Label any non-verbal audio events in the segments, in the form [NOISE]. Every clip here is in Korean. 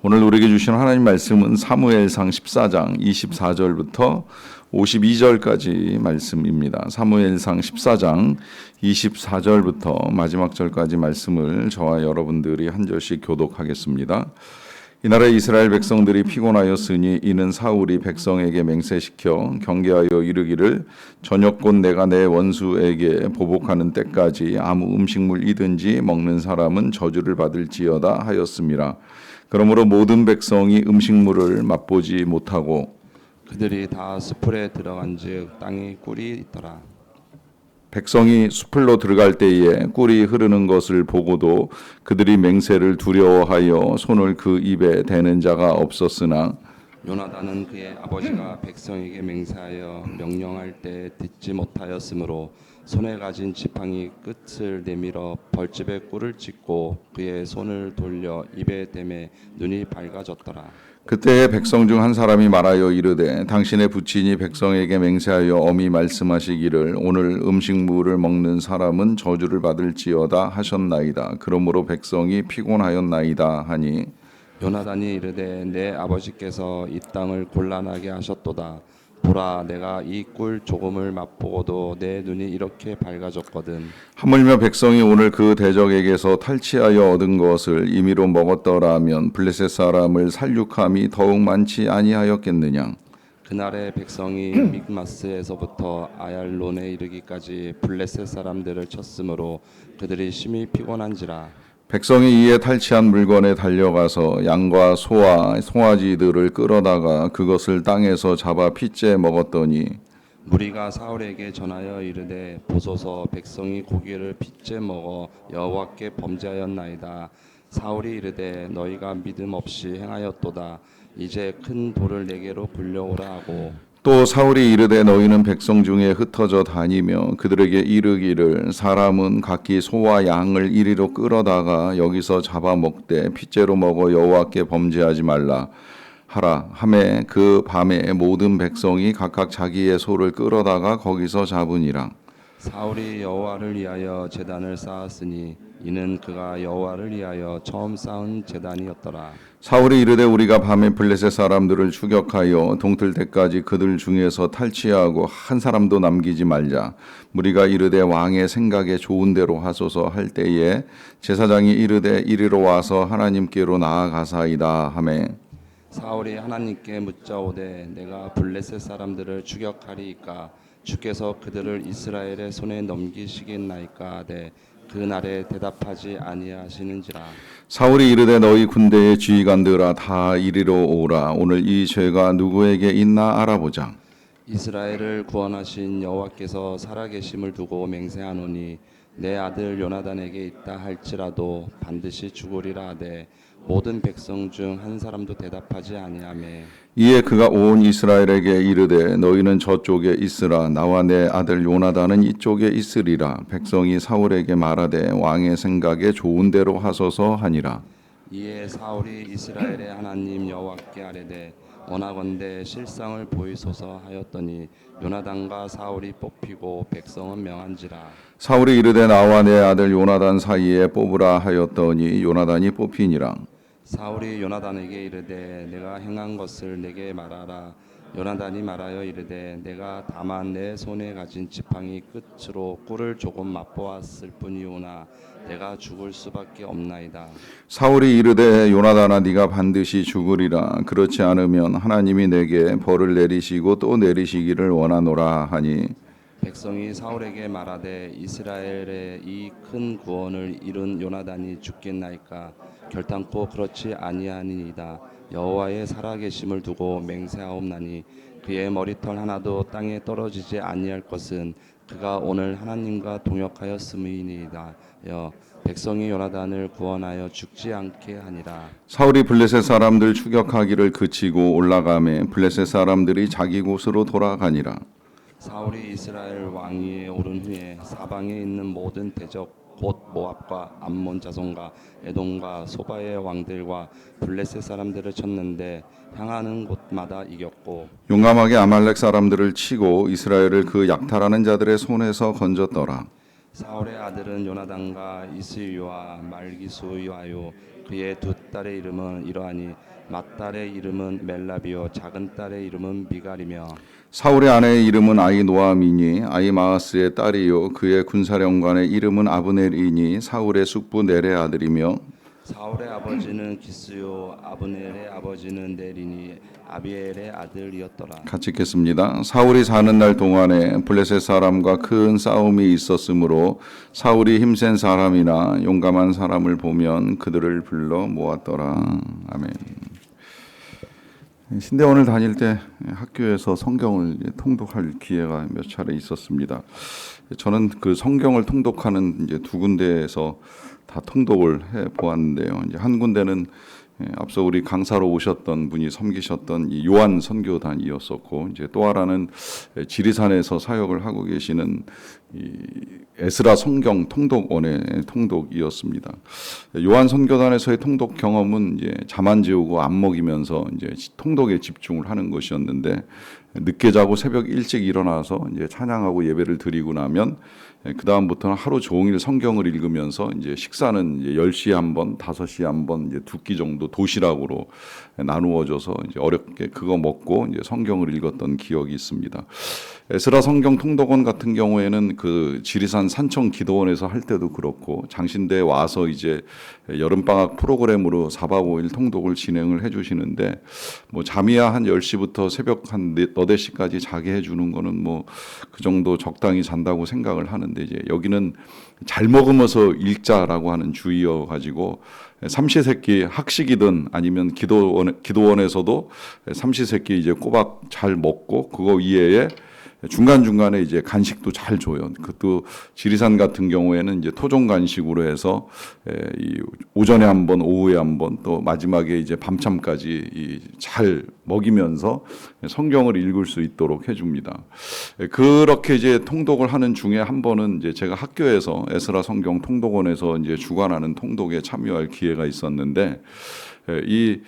오늘 우리에게 주신 하나님 말씀은 사무엘상 14장 24절부터 52절까지 말씀입니다. 사무엘상 14장 24절부터 마지막 절까지 말씀을 저와 여러분들이 한 절씩 교독하겠습니다. 이날에 이스라엘 백성들이 피곤하였으니 이는 사울이 백성에게 맹세시켜 경계하여 이르기를 저녁곧 내가 내 원수에게 보복하는 때까지 아무 음식물이든지 먹는 사람은 저주를 받을지어다 하였습니다. 그러므로 모든 백성이 음식물을 맛보지 못하고 그들이 다 수풀에 들어간즉 땅에 꿀이 있더라. 백성이 수풀로 들어갈 때에 꿀이 흐르는 것을 보고도 그들이 맹세를 두려워하여 손을 그 입에 대는 자가 없었으나 요나단은 그의 아버지가 백성에게 맹세하여 명령할 때 듣지 못하였으므로 손에 가진 지팡이 끝을 내밀어 벌집에 꿀을 찍고 그의 손을 돌려 입에 대매 눈이 밝아졌더라. 그때 백성 중 한 사람이 말하여 이르되 당신의 부친이 백성에게 맹세하여 엄히 말씀하시기를 오늘 음식물을 먹는 사람은 저주를 받을지어다 하셨나이다. 그러므로 백성이 피곤하였나이다 하니 요나단이 이르되 내 아버지께서 이 땅을 곤란하게 하셨도다. 보라 내가 이 꿀 조금을 맛보고도 내 눈이 이렇게 밝아졌거든. 하물며 백성이 오늘 그 대적에게서 탈취하여 얻은 것을 임의로 먹었더라면 블레셋 사람을 살육함이 더욱 많지 아니하였겠느냐. 그날의 백성이 [CLEARS THROAT] 믹마스에서부터 아얄론에 이르기까지 블레셋 사람들을 쳤으므로 그들이 심히 피곤한지라 백성이 이에 탈취한 물건에 달려가서 양과 소와 송아지들을 끌어다가 그것을 땅에서 잡아 핏째 먹었더니 무리가 사울에게 전하여 이르되 보소서 백성이 고기를 핏째 먹어 여호와께 범죄하였나이다. 사울이 이르되 너희가 믿음 없이 행하였도다. 이제 큰 돌을 내게로 굴려오라 하고 또 사울이 이르되 너희는 백성 중에 흩어져 다니며 그들에게 이르기를 사람은 각기 소와 양을 이리로 끌어다가 여기서 잡아 먹되 핏째로 먹어 여호와께 범죄하지 말라 하라. 함에 그 밤에 모든 백성이 각각 자기의 소를 끌어다가 거기서 잡으니라. 사울이 여호와를 위하여 제단을 쌓았으니 이는 그가 여호와를 위하여 처음 쌓은 제단이었더라. 사울이 이르되 우리가 밤에 블레셋 사람들을 추격하여 동틀 때까지 그들 중에서 탈취하고 한 사람도 남기지 말자. 무리가 이르되 왕의 생각에 좋은 대로 하소서 할 때에 제사장이 이르되 이리로 와서 하나님께로 나아가사이다 하매. 사울이 하나님께 묻자오되 내가 블레셋 사람들을 추격하리이까? 주께서 그들을 이스라엘의 손에 넘기시겠나이까? 하되 그 날에 대답하지 아니하시는지라. 사울이 이르되 너희 군대의 지휘관들아 다 이리로 오라. 오늘 이 죄가 누구에게 있나 알아보자. 이스라엘을 구원하신 여호와께서 살아계심을 두고 맹세하노니 내 아들 요나단에게 있다 할지라도 반드시 죽으리라 하되 모든 백성 중 한 사람도 대답하지 아니하매 이에 그가 온 이스라엘에게 이르되 너희는 저쪽에 있으라. 나와 내 아들 요나단은 이쪽에 있으리라. 백성이 사울에게 말하되 왕의 생각에 좋은 대로 하소서 하니라. 이에 사울이 이스라엘의 하나님 여호와께 아뢰되 원하건대 실상을 보이소서 하였더니 요나단과 사울이 뽑히고 백성은 명한지라. 사울이 이르되 나와 내 아들 요나단 사이에 뽑으라 하였더니 요나단이 뽑히니라 사울이 요나단에게 이르되 내가 행한 것을 내게 말하라. 요나단이 말하여 이르되 내가 다만 내 손에 가진 지팡이 끝으로 꿀을 조금 맛보았을 뿐이오나 내가 죽을 수밖에 없나이다. 사울이 이르되 요나단아 네가 반드시 죽으리라. 그렇지 않으면 하나님이 내게 벌을 내리시고 또 내리시기를 원하노라 하니 백성이 사울에게 말하되 이스라엘의 이 큰 구원을 이룬 요나단이 죽겠나이까? 결단코 그렇지 아니하니이다. 여호와의 살아계심을 두고 맹세하옵나니 그의 머리털 하나도 땅에 떨어지지 아니할 것은 그가 오늘 하나님과 동역하였음이니이다. 여 백성이 요나단을 구원하여 죽지 않게 하니라. 사울이 블레셋 사람들 추격하기를 그치고 올라가매 블레셋 사람들이 자기 곳으로 돌아가니라 사울이 이스라엘 왕위에 오른 후에 사방에 있는 모든 대적 곧 모압과 암몬 자손과 에돔과 소바의 왕들과 블레셋 사람들을 쳤는데 향하는 곳마다 이겼고 용감하게 아말렉 사람들을 치고 이스라엘을 그 약탈하는 자들의 손에서 건졌더라. 사울의 아들은 요나단과 이스위와 말기수이와요 그의 두 딸의 이름은 이러하니 맏딸의 이름은 멜라비요 작은 딸의 이름은 미갈이며 사울의 아내의 이름은 아이노아미니 아이마하스의 딸이요 그의 군사령관의 이름은 아브넬이니 사울의 숙부 넬의 아들이며 사울의 아버지는 기스요 아브넬의 아버지는 네리니 아비엘의 아들이었더라. 같이 읽겠습니다. 사울이 사는 날 동안에 블레셋 사람과 큰 싸움이 있었으므로 사울이 힘센 사람이나 용감한 사람을 보면 그들을 불러 모았더라. 아멘. 신대원을 다닐 때 학교에서 성경을 통독할 기회가 몇 차례 있었습니다. 저는 그 성경을 통독하는 이제 두 군데에서 다 통독을 해 보았는데요. 이제 한 군데는 예, 앞서 우리 강사로 오셨던 분이 섬기셨던 이 요한 선교단이었었고 이제 또 하나는 지리산에서 사역을 하고 계시는 이 에스라 성경 통독원의 통독이었습니다. 요한 선교단에서의 통독 경험은 이제 잠 안 재우고 안 먹이면서 이제 통독에 집중을 하는 것이었는데 늦게 자고 새벽 일찍 일어나서 이제 찬양하고 예배를 드리고 나면 그 다음부터는 하루 종일 성경을 읽으면서 이제 식사는 이제 10시에 한 번, 5시에 한 번, 이제 두 끼 정도 도시락으로 나누어져서 이제 어렵게 그거 먹고 이제 성경을 읽었던 기억이 있습니다. 에스라 성경 통독원 같은 경우에는 그 지리산 산청 기도원에서 할 때도 그렇고 장신대에 와서 이제 여름 방학 프로그램으로 4박 5일 통독을 진행을 해 주시는데 뭐 잠이야 한 10시부터 새벽 한 4, 4시까지 자게 해 주는 거는 뭐 그 정도 적당히 잔다고 생각을 하는데 이제 여기는 잘 먹으면서 읽자라고 하는 주의여 가지고 삼시세끼 학식이든 아니면 기도원 기도원에서도 삼시세끼 이제 꼬박 잘 먹고 그거 이외에 중간 중간에 이제 간식도 잘 줘요. 그것도 지리산 같은 경우에는 이제 토종 간식으로 해서 에, 이 오전에 한 번, 오후에 한 번, 또 마지막에 이제 밤참까지 이잘 먹이면서 성경을 읽을 수 있도록 해줍니다. 에, 그렇게 이제 통독을 하는 중에 한 번은 이제 제가 학교에서 에스라 성경 통독원에서 이제 주관하는 통독에 참여할 기회가 있었는데 에, 이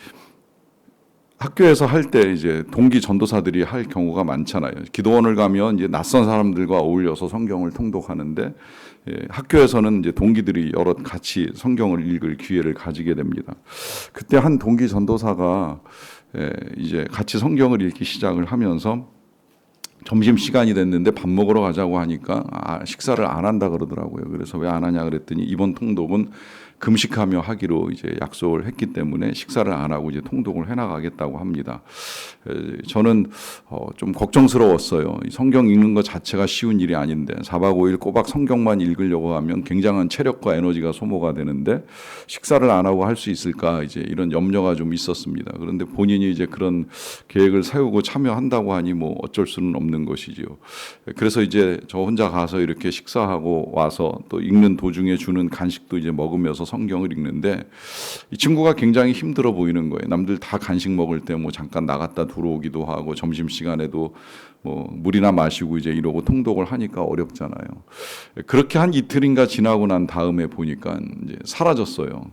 학교에서 할 때 이제 동기 전도사들이 할 경우가 많잖아요. 기도원을 가면 이제 낯선 사람들과 어울려서 성경을 통독하는데 예, 학교에서는 이제 동기들이 여러 같이 성경을 읽을 기회를 가지게 됩니다. 그때 한 동기 전도사가 예, 이제 같이 성경을 읽기 시작을 하면서 점심 시간이 됐는데 밥 먹으러 가자고 하니까 아, 식사를 안 한다 그러더라고요. 그래서 왜 안 하냐 그랬더니 이번 통독은 금식하며 하기로 이제 약속을 했기 때문에 식사를 안 하고 이제 통독을 해나가겠다고 합니다. 에, 저는 어, 좀 걱정스러웠어요. 이 성경 읽는 것 자체가 쉬운 일이 아닌데 4박 5일 꼬박 성경만 읽으려고 하면 굉장한 체력과 에너지가 소모가 되는데 식사를 안 하고 할 수 있을까 이제 이런 염려가 좀 있었습니다. 그런데 본인이 이제 그런 계획을 세우고 참여한다고 하니 뭐 어쩔 수는 없는 것이지요. 그래서 이제 저 혼자 가서 이렇게 식사하고 와서 또 읽는 도중에 주는 간식도 이제 먹으면서 성경을 읽는데 이 친구가 굉장히 힘들어 보이는 거예요. 남들 다 간식 먹을 때 뭐 잠깐 나갔다 들어오기도 하고 점심 시간에도 뭐 물이나 마시고 이제 이러고 통독을 하니까 어렵잖아요. 그렇게 한 이틀인가 지나고 난 다음에 보니까 이제 사라졌어요.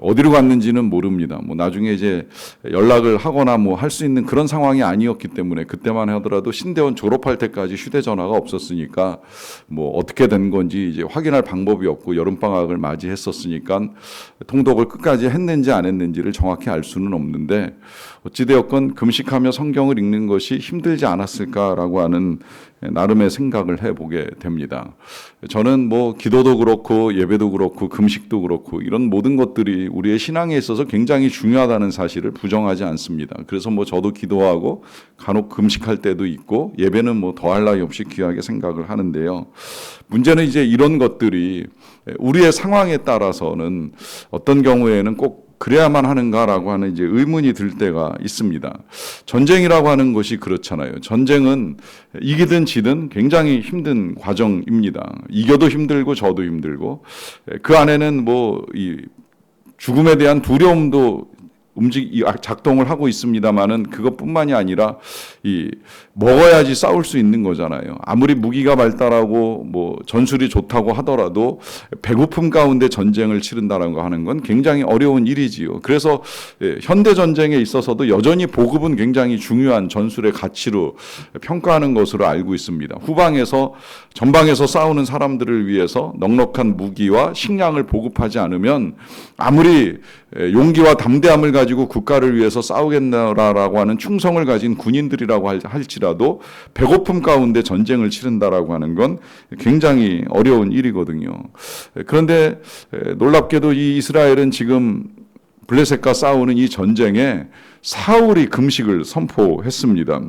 어디로 갔는지는 모릅니다. 뭐 나중에 이제 연락을 하거나 뭐 할 수 있는 그런 상황이 아니었기 때문에 그때만 하더라도 신대원 졸업할 때까지 휴대전화가 없었으니까 뭐 어떻게 된 건지 이제 확인할 방법이 없고 여름 방학을 맞이했었으니까 통독을 끝까지 했는지 안 했는지를 정확히 알 수는 없는데 어찌되었건 금식하며 성경을 읽는 것이 힘들지 않았을까라고 하는 나름의 생각을 해보게 됩니다. 저는 뭐 기도도 그렇고 예배도 그렇고 금식도 그렇고 이런 모든 것들이 우리의 신앙에 있어서 굉장히 중요하다는 사실을 부정하지 않습니다. 그래서 뭐 저도 기도하고 간혹 금식할 때도 있고 예배는 뭐 더할 나위 없이 귀하게 생각을 하는데요. 문제는 이제 이런 것들이 우리의 상황에 따라서는 어떤 경우에는 꼭 그래야만 하는가라고 하는 이제 의문이 들 때가 있습니다. 전쟁이라고 하는 것이 그렇잖아요. 전쟁은 이기든 지든 굉장히 힘든 과정입니다. 이겨도 힘들고 저도 힘들고 그 안에는 뭐 이 죽음에 대한 두려움도 움직 작동을 하고 있습니다만은 그것뿐만이 아니라 이 먹어야지 싸울 수 있는 거잖아요. 아무리 무기가 발달하고 뭐 전술이 좋다고 하더라도 배고픔 가운데 전쟁을 치른다는 거 하는 건 굉장히 어려운 일이지요. 그래서 예, 현대 전쟁에 있어서도 여전히 보급은 굉장히 중요한 전술의 가치로 평가하는 것으로 알고 있습니다. 후방에서 전방에서 싸우는 사람들을 위해서 넉넉한 무기와 식량을 보급하지 않으면 아무리 에, 용기와 담대함을 가지고 국가를 위해서 싸우겠다라고 하는 충성을 가진 군인들이라고 할- 할지라도 배고픔 가운데 전쟁을 치른다라고 하는 건 굉장히 어려운 일이거든요. 에, 그런데 에, 놀랍게도 이 이스라엘은 지금 블레셋과 싸우는 이 전쟁에 사울이 금식을 선포했습니다.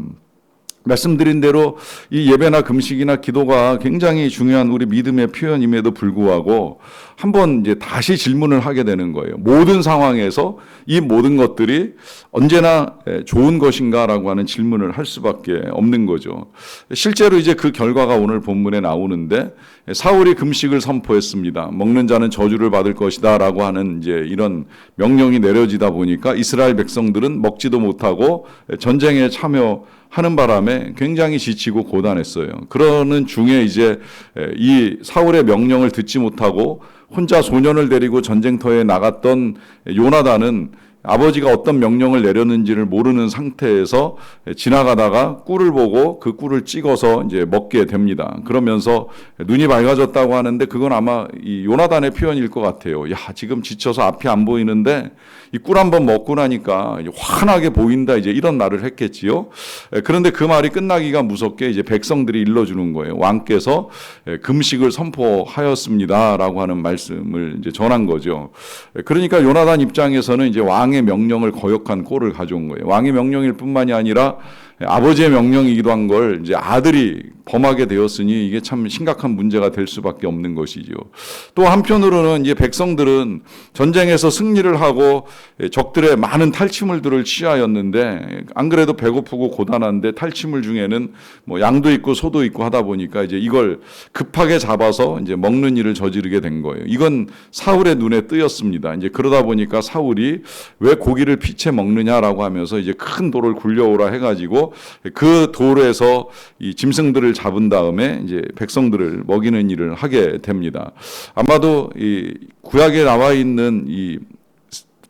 말씀드린 대로 이 예배나 금식이나 기도가 굉장히 중요한 우리 믿음의 표현임에도 불구하고 한번 이제 다시 질문을 하게 되는 거예요. 모든 상황에서 이 모든 것들이 언제나 좋은 것인가라고 하는 질문을 할 수밖에 없는 거죠. 실제로 이제 그 결과가 오늘 본문에 나오는데 사울이 금식을 선포했습니다. 먹는 자는 저주를 받을 것이다라고 하는 이제 이런 명령이 내려지다 보니까 이스라엘 백성들은 먹지도 못하고 전쟁에 참여 하는 바람에 굉장히 지치고 고단했어요. 그러는 중에 이제 이 사울의 명령을 듣지 못하고 혼자 소년을 데리고 전쟁터에 나갔던 요나단은 아버지가 어떤 명령을 내렸는지를 모르는 상태에서 지나가다가 꿀을 보고 그 꿀을 찍어서 이제 먹게 됩니다. 그러면서 눈이 밝아졌다고 하는데 그건 아마 이 요나단의 표현일 것 같아요. 야, 지금 지쳐서 앞이 안 보이는데 이 꿀 한번 먹고 나니까 환하게 보인다. 이제 이런 말을 했겠지요. 에, 그런데 그 말이 끝나기가 무섭게 이제 백성들이 일러주는 거예요. 왕께서 에, 금식을 선포하였습니다라고 하는 말씀을 이제 전한 거죠. 에, 그러니까 요나단 입장에서는 이제 왕의 명령을 거역한 꼴을 가져온 거예요. 왕의 명령일 뿐만이 아니라 아버지의 명령이기도 한 걸 이제 아들이 범하게 되었으니 이게 참 심각한 문제가 될 수밖에 없는 것이죠. 또 한편으로는 이제 백성들은 전쟁에서 승리를 하고 적들의 많은 탈취물들을 취하였는데 안 그래도 배고프고 고단한데 탈취물 중에는 뭐 양도 있고 소도 있고 하다 보니까 이제 이걸 급하게 잡아서 이제 먹는 일을 저지르게 된 거예요. 이건 사울의 눈에 뜨였습니다. 이제 그러다 보니까 사울이 왜 고기를 피채 먹느냐라고 하면서 이제 큰 돌을 굴려오라 해가지고 그 돌에서 이 짐승들을 잡은 다음에 이제 백성들을 먹이는 일을 하게 됩니다. 아마도 이 구약에 나와 있는 이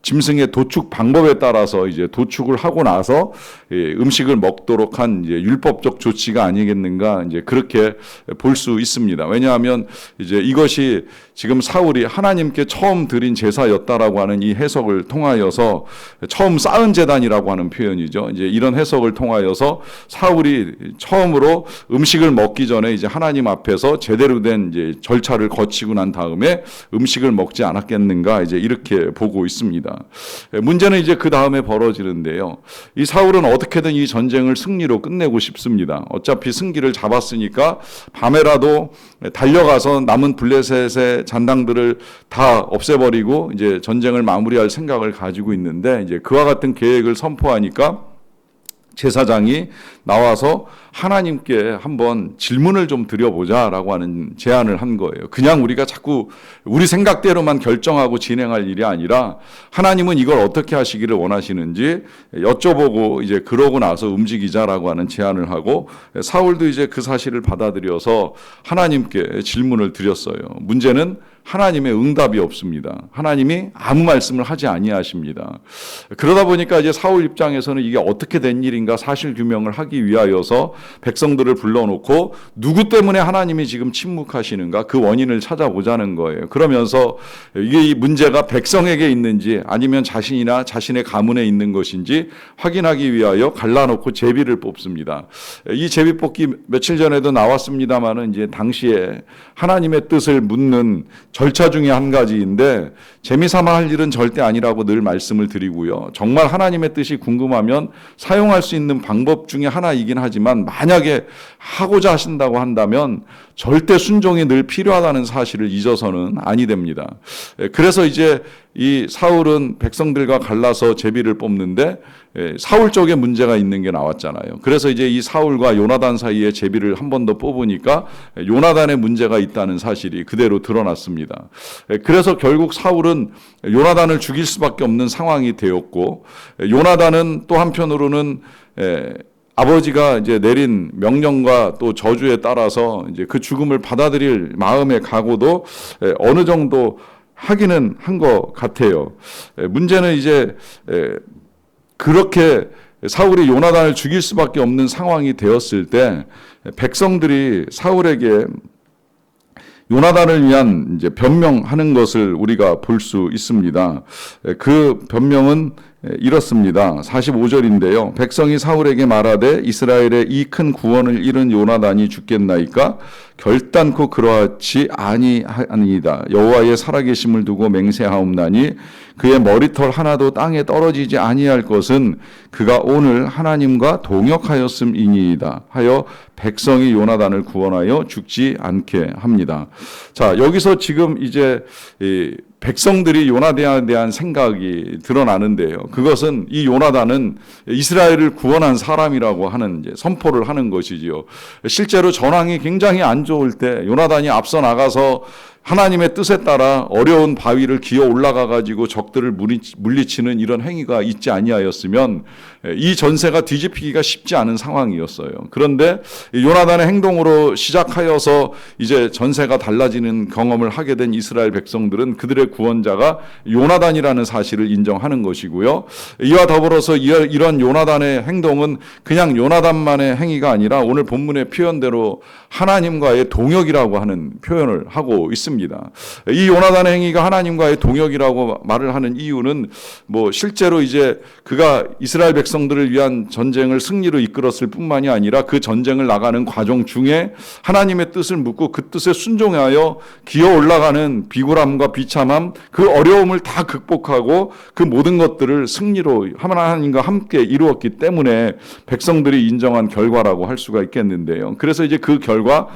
짐승의 도축 방법에 따라서 이제 도축을 하고 나서 예, 음식을 먹도록 한 이제 율법적 조치가 아니겠는가 이제 그렇게 볼 수 있습니다. 왜냐하면 이제 이것이 지금 사울이 하나님께 처음 드린 제사였다라고 하는 이 해석을 통하여서 처음 쌓은 제단이라고 하는 표현이죠. 이제 이런 해석을 통하여서 사울이 처음으로 음식을 먹기 전에 이제 하나님 앞에서 제대로 된 이제 절차를 거치고 난 다음에 음식을 먹지 않았겠는가 이제 이렇게 보고 있습니다. 예, 문제는 이제 그 다음에 벌어지는데요. 이 사울은 어떻게든 이 전쟁을 승리로 끝내고 싶습니다. 어차피 승기를 잡았으니까 밤에라도 달려가서 남은 블레셋의 잔당들을 다 없애버리고 이제 전쟁을 마무리할 생각을 가지고 있는데 이제 그와 같은 계획을 선포하니까 제사장이 나와서 하나님께 한번 질문을 좀 드려보자라고 하는 제안을 한 거예요. 그냥 우리가 자꾸 우리 생각대로만 결정하고 진행할 일이 아니라 하나님은 이걸 어떻게 하시기를 원하시는지 여쭤보고 이제 그러고 나서 움직이자라고 하는 제안을 하고 사울도 이제 그 사실을 받아들여서 하나님께 질문을 드렸어요. 문제는 하나님의 응답이 없습니다. 하나님이 아무 말씀을 하지 아니하십니다. 그러다 보니까 이제 사울 입장에서는 이게 어떻게 된 일인가 사실 규명을 하기 위하여서 백성들을 불러놓고 누구 때문에 하나님이 지금 침묵하시는가 그 원인을 찾아보자는 거예요. 그러면서 이게 이 문제가 백성에게 있는지 아니면 자신이나 자신의 가문에 있는 것인지 확인하기 위하여 갈라놓고 제비를 뽑습니다. 이 제비 뽑기 며칠 전에도 나왔습니다만은 이제 당시에 하나님의 뜻을 묻는 절차 중에 한 가지인데 재미삼아 할 일은 절대 아니라고 늘 말씀을 드리고요. 정말 하나님의 뜻이 궁금하면 사용할 수 있는 방법 중에 하나 이긴 하지만 만약에 하고자 하신다고 한다면 절대 순종이 늘 필요하다는 사실을 잊어서는 아니 됩니다. 에, 그래서 이제 이 사울은 백성들과 갈라서 제비를 뽑는데 예, 사울 쪽에 문제가 있는 게 나왔잖아요. 그래서 이제 이 사울과 요나단 사이에 제비를 한 번 더 뽑으니까 요나단의 문제가 있다는 사실이 그대로 드러났습니다. 예, 그래서 결국 사울은 요나단을 죽일 수밖에 없는 상황이 되었고 예, 요나단은 또 한편으로는 예, 아버지가 이제 내린 명령과 또 저주에 따라서 이제 그 죽음을 받아들일 마음의 각오도 예, 어느 정도 하기는 한 것 같아요. 예, 문제는 이제 예, 그렇게 사울이 요나단을 죽일 수밖에 없는 상황이 되었을 때 백성들이 사울에게 요나단을 위한 이제 변명하는 것을 우리가 볼 수 있습니다. 그 변명은 이렇습니다. 45절인데요. 백성이 사울에게 말하되 이스라엘의 이 큰 구원을 잃은 요나단이 죽겠나이까 결단코 그러하지 아니하니이다. 여호와의 살아계심을 두고 맹세하옵나니 그의 머리털 하나도 땅에 떨어지지 아니할 것은 그가 오늘 하나님과 동역하였음이니이다. 하여 백성이 요나단을 구원하여 죽지 않게 합니다. 자, 여기서 지금 이제 이 백성들이 요나단에 대한 생각이 드러나는데요. 그것은 이 요나단은 이스라엘을 구원한 사람이라고 하는 선포를 하는 것이지요. 실제로 전황이 굉장히 안 좋을 때 요나단이 앞서 나가서 하나님의 뜻에 따라 어려운 바위를 기어 올라가 가지고 적들을 물리치- 물리치는 이런 행위가 있지 아니하였으면 이 전세가 뒤집히기가 쉽지 않은 상황이었어요. 그런데 이 요나단의 행동으로 시작하여서 이제 전세가 달라지는 경험을 하게 된 이스라엘 백성들은 그들의 구원자가 요나단이라는 사실을 인정하는 것이고요. 이와 더불어서 이- 이런 요나단의 행동은 그냥 요나단만의 행위가 아니라 오늘 본문의 표현대로 하나님과의 동역이라고 하는 표현을 하고 있습니다. 이 요나단의 행위가 하나님과의 동역이라고 말을 하는 이유는 뭐 실제로 이제 그가 이스라엘 백성들을 위한 전쟁을 승리로 이끌었을 뿐만이 아니라 그 전쟁을 나가는 과정 중에 하나님의 뜻을 묻고 그 뜻에 순종하여 기어 올라가는 비굴함과 비참함 그 어려움을 다 극복하고 그 모든 것들을 승리로 하나님과 함께 이루었기 때문에 백성들이 인정한 결과라고 할 수가 있겠는데요. 그래서 이제 그 결과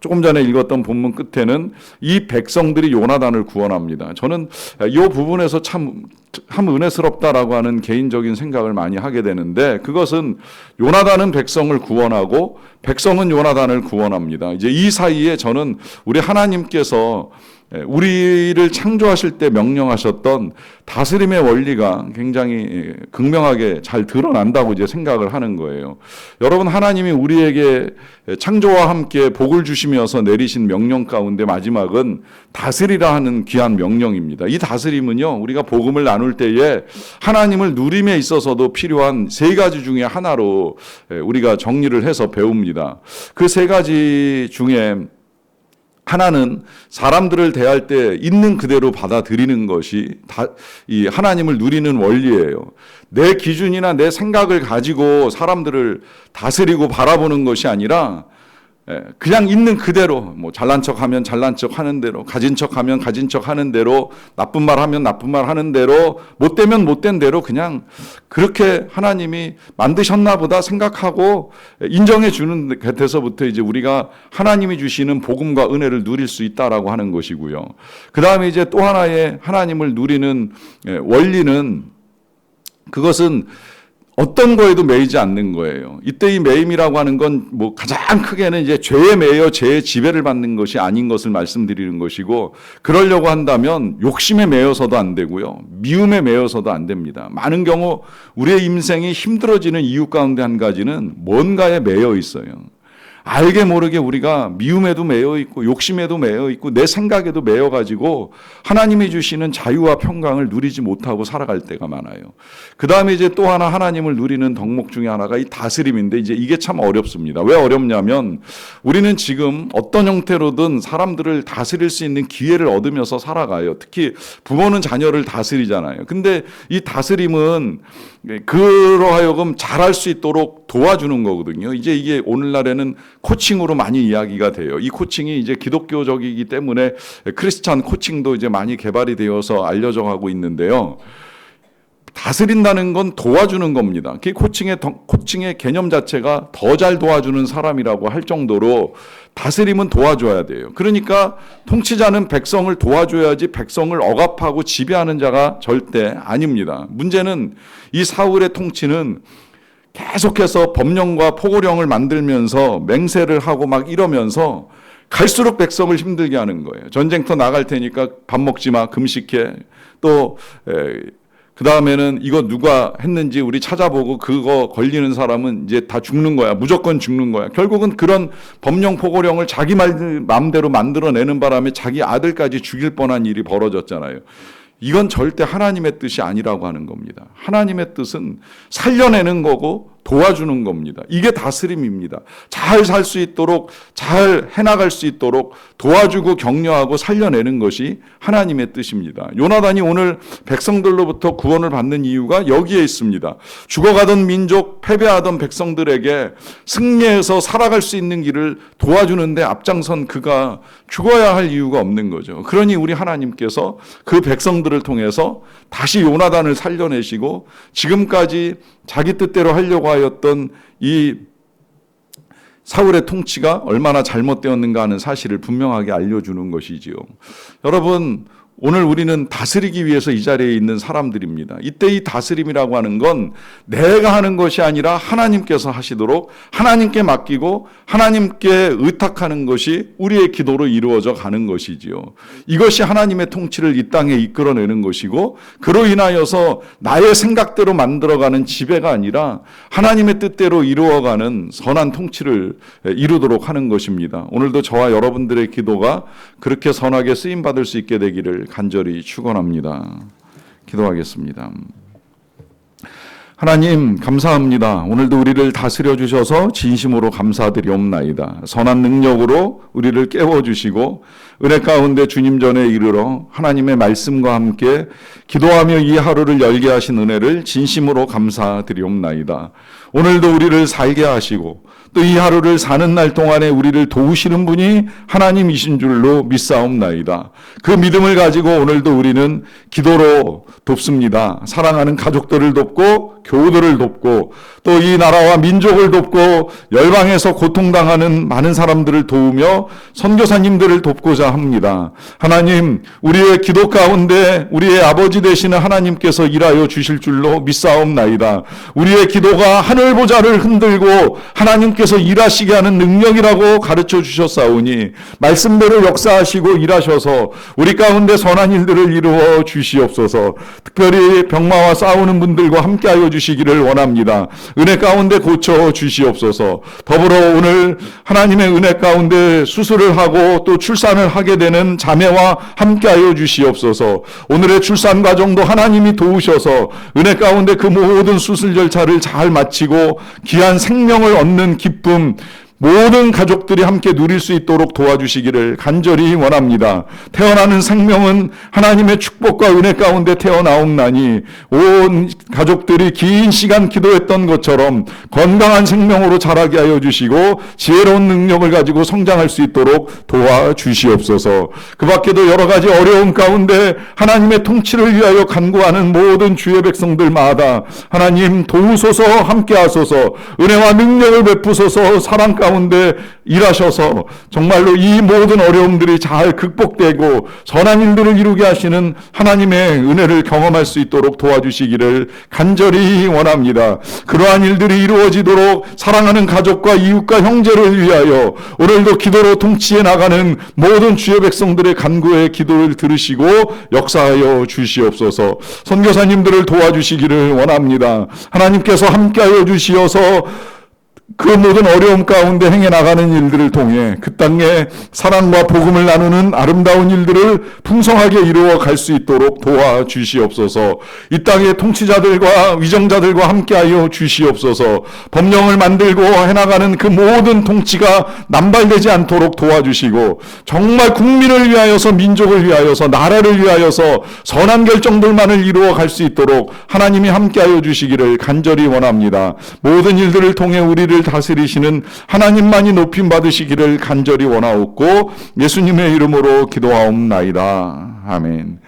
조금 전에 읽었던 본문 끝에는 이 백성들이 요나단을 구원합니다. 저는 이 부분에서 참, 참 은혜스럽다라고 하는 개인적인 생각을 많이 하게 되는데 그것은 요나단은 백성을 구원하고 백성은 요나단을 구원합니다. 이제 이 사이에 저는 우리 하나님께서 예, 우리를 창조하실 때 명령하셨던 다스림의 원리가 굉장히 예, 극명하게 잘 드러난다고 이제 생각을 하는 거예요. 여러분 하나님이 우리에게 창조와 함께 복을 주시면서 내리신 명령 가운데 마지막은 다스리라 하는 귀한 명령입니다. 이 다스림은요 우리가 복음을 나눌 때에 하나님을 누림에 있어서도 필요한 세 가지 중에 하나로 예, 우리가 정리를 해서 배웁니다. 그 세 가지 중에 하나는 사람들을 대할 때 있는 그대로 받아들이는 것이 다 이 하나님을 누리는 원리예요. 내 기준이나 내 생각을 가지고 사람들을 다스리고 바라보는 것이 아니라 예, 그냥 있는 그대로 뭐 잘난 척하면 잘난 척 하는 대로 가진 척하면 가진 척 하는 대로 나쁜 말 하면 나쁜 말 하는 대로 못되면 못된 대로 그냥 그렇게 하나님이 만드셨나 보다 생각하고 인정해 주는 곁에서부터 이제 우리가 하나님이 주시는 복음과 은혜를 누릴 수 있다라고 하는 것이고요. 그다음에 이제 또 하나의 하나님을 누리는 예, 원리는 그것은 어떤 거에도 매이지 않는 거예요. 이때 이 매임이라고 하는 건 뭐 가장 크게는 이제 죄에 매여 죄의 지배를 받는 것이 아닌 것을 말씀드리는 것이고 그러려고 한다면 욕심에 매여서도 안 되고요. 미움에 매여서도 안 됩니다. 많은 경우 우리의 인생이 힘들어지는 이유 가운데 한 가지는 뭔가에 매여 있어요. 알게 모르게 우리가 미움에도 매여 있고 욕심에도 매여 있고 내 생각에도 매여 가지고 하나님이 주시는 자유와 평강을 누리지 못하고 살아갈 때가 많아요. 그다음에 이제 또 하나 하나님을 누리는 덕목 중에 하나가 이 다스림인데 이제 이게 참 어렵습니다. 왜 어렵냐면 우리는 지금 어떤 형태로든 사람들을 다스릴 수 있는 기회를 얻으면서 살아가요. 특히 부모는 자녀를 다스리잖아요. 근데 이 다스림은 그러하여금 잘할 수 있도록 도와주는 거거든요. 이제 이게 오늘날에는 코칭으로 많이 이야기가 돼요. 이 코칭이 이제 기독교적이기 때문에 크리스찬 코칭도 이제 많이 개발이 되어서 알려져 가고 있는데요. 다스린다는 건 도와주는 겁니다. 그 코칭의 더- 코칭의 개념 자체가 더 잘 도와주는 사람이라고 할 정도로 다스림은 도와줘야 돼요. 그러니까 통치자는 백성을 도와줘야지 백성을 억압하고 지배하는 자가 절대 아닙니다. 문제는 이 사울의 통치는 계속해서 법령과 포고령을 만들면서 맹세를 하고 막 이러면서 갈수록 백성을 힘들게 하는 거예요. 전쟁터 나갈 테니까 밥 먹지 마, 금식해. 또, 그 다음에는 이거 누가 했는지 우리 찾아보고 그거 걸리는 사람은 이제 다 죽는 거야. 무조건 죽는 거야. 결국은 그런 법령 포고령을 자기 말, 마음대로 만들어내는 바람에 자기 아들까지 죽일 뻔한 일이 벌어졌잖아요. 이건 절대 하나님의 뜻이 아니라고 하는 겁니다. 하나님의 뜻은 살려내는 거고 도와주는 겁니다. 이게 다스림입니다. 잘 살 수 있도록 잘 해나갈 수 있도록 도와주고 격려하고 살려내는 것이 하나님의 뜻입니다. 요나단이 오늘 백성들로부터 구원을 받는 이유가 여기에 있습니다. 죽어가던 민족, 패배하던 백성들에게 승리해서 살아갈 수 있는 길을 도와주는데 앞장선 그가 죽어야 할 이유가 없는 거죠. 그러니 우리 하나님께서 그 백성들을 통해서 다시 요나단을 살려내시고 지금까지 자기 뜻대로 하려고 하였던 이 사울의 통치가 얼마나 잘못되었는가 하는 사실을 분명하게 알려주는 것이지요. 여러분, 오늘 우리는 다스리기 위해서 이 자리에 있는 사람들입니다. 이때 이 다스림이라고 하는 건 내가 하는 것이 아니라 하나님께서 하시도록 하나님께 맡기고 하나님께 의탁하는 것이 우리의 기도로 이루어져 가는 것이지요. 이것이 하나님의 통치를 이 땅에 이끌어내는 것이고 그로 인하여서 나의 생각대로 만들어가는 지배가 아니라 하나님의 뜻대로 이루어가는 선한 통치를 이루도록 하는 것입니다. 오늘도 저와 여러분들의 기도가 그렇게 선하게 쓰임 받을 수 있게 되기를 간절히 축원합니다. 기도하겠습니다. 하나님 감사합니다. 오늘도 우리를 다스려 주셔서 진심으로 감사드리옵나이다. 선한 능력으로 우리를 깨워 주시고 은혜 가운데 주님 전에 이르러 하나님의 말씀과 함께 기도하며 이 하루를 열게 하신 은혜를 진심으로 감사드리옵나이다. 오늘도 우리를 살게 하시고 또 이 하루를 사는 날 동안에 우리를 도우시는 분이 하나님이신 줄로 믿사옵나이다. 그 믿음을 가지고 오늘도 우리는 기도로 돕습니다. 사랑하는 가족들을 돕고 교우들을 돕고 또 이 나라와 민족을 돕고 열방에서 고통당하는 많은 사람들을 도우며 선교사님들을 돕고자 합니다. 하나님, 우리의 기도 가운데 우리의 아버지 되시는 하나님께서 일하여 주실 줄로 믿사옵나이다. 우리의 기도가 하늘 보좌를 흔들고 하나님께서 일하시게 하는 능력이라고 가르쳐 주셨사오니 말씀대로 역사하시고 일하셔서 우리 가운데 선한 일들을 이루어 주시옵소서. 특별히 병마와 싸우는 분들과 함께하여 주시기를 원합니다. 은혜 가운데 고쳐 주시옵소서. 더불어 오늘 하나님의 은혜 가운데 수술을 하고 또 출산을 하게 되는 자매와 함께하여 주시옵소서. 오늘의 출산 과정도 하나님이 도우셔서 은혜 가운데 그 모든 수술 절차를 잘 마치고 귀한 생명을 얻는 기쁨 모든 가족들이 함께 누릴 수 있도록 도와주시기를 간절히 원합니다. 태어나는 생명은 하나님의 축복과 은혜 가운데 태어나옵나니 온 가족들이 긴 시간 기도했던 것처럼 건강한 생명으로 자라게 하여 주시고 지혜로운 능력을 가지고 성장할 수 있도록 도와주시옵소서. 그 밖에도 여러 가지 어려운 가운데 하나님의 통치를 위하여 간구하는 모든 주의 백성들마다 하나님 도우소서 함께 하소서 은혜와 능력을 베푸소서 사랑 가 운데 일하셔서 정말로 이 모든 어려움들이 잘 극복되고 선한 일들을 이루게 하시는 하나님의 은혜를 경험할 수 있도록 도와주시기를 간절히 원합니다. 그러한 일들이 이루어지도록 사랑하는 가족과 이웃과 형제를 위하여 오늘도 기도로 통치해 나가는 모든 주의 백성들의 간구의 기도를 들으시고 역사하여 주시옵소서. 선교사님들을 도와주시기를 원합니다. 하나님께서 함께하여 주시어서 그 모든 어려움 가운데 행해 나가는 일들을 통해 그 땅에 사랑과 복음을 나누는 아름다운 일들을 풍성하게 이루어 갈 수 있도록 도와 주시옵소서. 이 땅의 통치자들과 위정자들과 함께하여 주시옵소서. 법령을 만들고 해 나가는 그 모든 통치가 남발되지 않도록 도와주시고 정말 국민을 위하여서 민족을 위하여서 나라를 위하여서 선한 결정들만을 이루어 갈 수 있도록 하나님이 함께하여 주시기를 간절히 원합니다. 모든 일들을 통해 우리를 다스리시는 하나님만이 높임 받으시기를 간절히 원하옵고 예수님의 이름으로 기도하옵나이다. 아멘.